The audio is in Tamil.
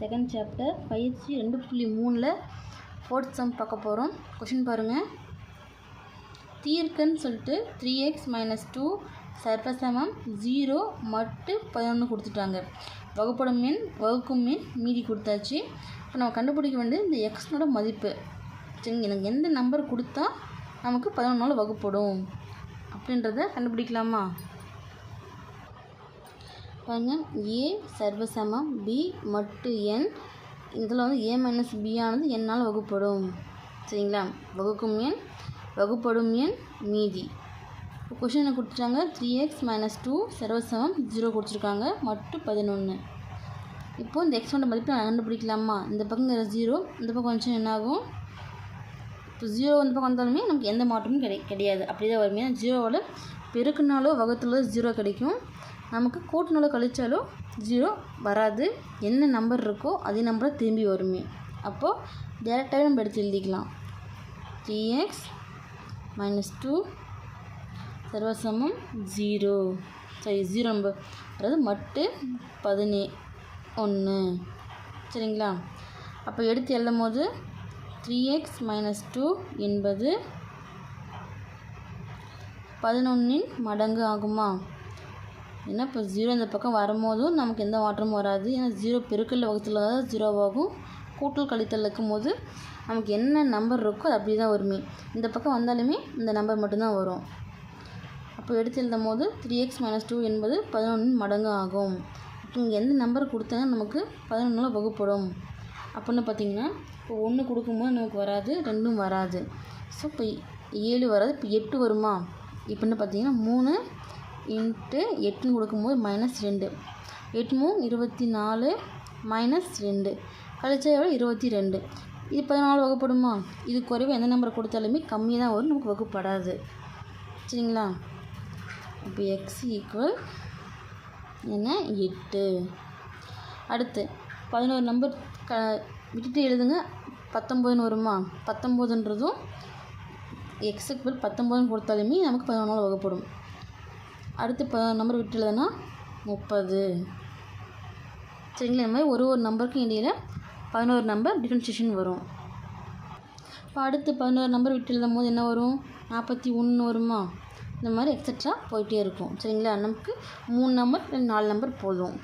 செகண்ட் சாப்டர் பயிற்சி ரெண்டு புள்ளி மூணில் ஃபோர்த் சம் பார்க்க போகிறோம் கொஷின் பாருங்கள் தீர்க்கன்னு சொல்லிட்டு த்ரீ எக்ஸ் மைனஸ் டூ சர்பசமம் ஜீரோ மட்டு பதினொன்று கொடுத்துட்டாங்க. வகுப்படும் மீன் வகுக்கும் மீன் மீதி கொடுத்தாச்சு. இப்போ நம்ம கண்டுபிடிக்க வேண்டியது இந்த எக்ஸ்னோட மதிப்பு. சரிங்க எனக்கு எந்த நம்பர் கொடுத்தா நமக்கு பதினொன்றால் வகுப்படும். அப்படின்றத கண்டுபிடிக்கலாமா? பாருங்கள் ஏ சர்வசமம் பி மட்டு என் இதில் வந்து ஏ மைனஸ் பி ஆனது என்னால் வகுப்படும். சரிங்களா? வகுக்கும் எண் வகுப்படும் எண் மீதி. இப்போ கொஷின் கொடுத்துட்டாங்க த்ரீ எக்ஸ் மைனஸ் டூ சர்வசமம் ஜீரோ கொடுத்துருக்காங்க. மட்டு பதினொன்று இப்போது இந்த எக்ஸோட மதிப்பு நான் கண்டுபிடிக்கலாமா? இந்த பக்கம் ஜீரோ இந்த பக்கம் கொஞ்சம் என்னாகும்? இப்போ ஜீரோ இந்த பக்கம் வந்தாலுமே நமக்கு எந்த மாற்றமும் கிடை கிடையாது. அப்படி தான் வருமே ஜீரோவோட பெருக்குனாலோ வகுத்துலோ ஜீரோ கிடைக்கும். நமக்கு கூட்டினாலோ கழித்தாலும் ஜீரோ வராது. என்ன நம்பர் இருக்கோ அதே நம்பரை திரும்பி வருமே. அப்போது டேரெக்டாகவே நம்ம எடுத்து எழுதிக்கலாம். த்ரீ எக்ஸ் மைனஸ் டூ சர்வசமம் ஜீரோ சரி ஜீரோ நம்பர் அதாவது மட்டு பதினே ஒன்று சரிங்களா? அப்போ எடுத்து எழுதும் போது த்ரீ எக்ஸ் மைனஸ் டூ என்பது பதினொன்றின் மடங்கு ஆகுமா? ஏன்னா இப்போ ஜீரோ இந்த பக்கம் வரும்போதும் நமக்கு எந்த மாற்றமும் வராது. ஏன்னா ஜீரோ பெருக்கல் வகுத்தில் தான் ஜீரோவாகும் கூட்டல் கழித்தல் இருக்கும்போது நமக்கு என்ன நம்பர் இருக்கோ அது அப்படி தான் வருமே. இந்த பக்கம் வந்தாலுமே இந்த நம்பர் மட்டும்தான் வரும். அப்போ எடுத்து எழுதும் போது த்ரீ எக்ஸ் மைனஸ் டூ என்பது பதினொன்று மடங்கு ஆகும். இப்போ இங்கே எந்த நம்பர் கொடுத்தா நமக்கு பதினொன்றில் வகுப்படும். அப்படின்னு பார்த்தீங்கன்னா இப்போ ஒன்று கொடுக்கும்போது நமக்கு வராது ரெண்டும் வராது. ஸோ இப்போ ஏழு வராது இப்போ எட்டு வருமா? இப்போன்னு பார்த்தீங்கன்னா மூணு இன்ட்டு எட்டுன்னு கொடுக்கும்போது மைனஸ் ரெண்டு. எட்டு மூணு இருபத்தி நாலு மைனஸ் ரெண்டு. கழிச்சா எவ்வளோ இருபத்தி ரெண்டு இது பதினாலு வகுப்படுமா? இது குறைவு எந்த நம்பர் கொடுத்தாலுமே கம்மி தான் வரும் நமக்கு வகுப்படாது. சரிங்களா? இப்போ எக்ஸ் ஈக்குவல் என்ன? எட்டு. அடுத்து பதினோரு நம்பர் க விட்டுட்டு எழுதுங்க. பத்தொம்போதுன்னு வருமா? பத்தொம்போதுன்றதும் எக்ஸ் ஈக்குவல் பத்தொம்போதுன்னு கொடுத்தாலுமே நமக்கு பதினொன்றால் வகுப்படும். அடுத்து இப்போ நம்பர் விட்டுள்ளதுன்னா முப்பது. சரிங்களா? இந்த மாதிரி ஒரு ஒரு நம்பருக்கும் இடையில் பதினோரு நம்பர் டிஃப்ரென்ஷியேஷன் வரும். இப்போ அடுத்து பதினோரு நம்பர் விட்டு எழுதும் போது என்ன வரும்? நாற்பத்தி ஒன்று வருமா? இந்த மாதிரி எக்ஸட்ரா போயிட்டே இருக்கும். சரிங்களா? நமக்கு மூணு நம்பர் நாலு நம்பர் போதும்.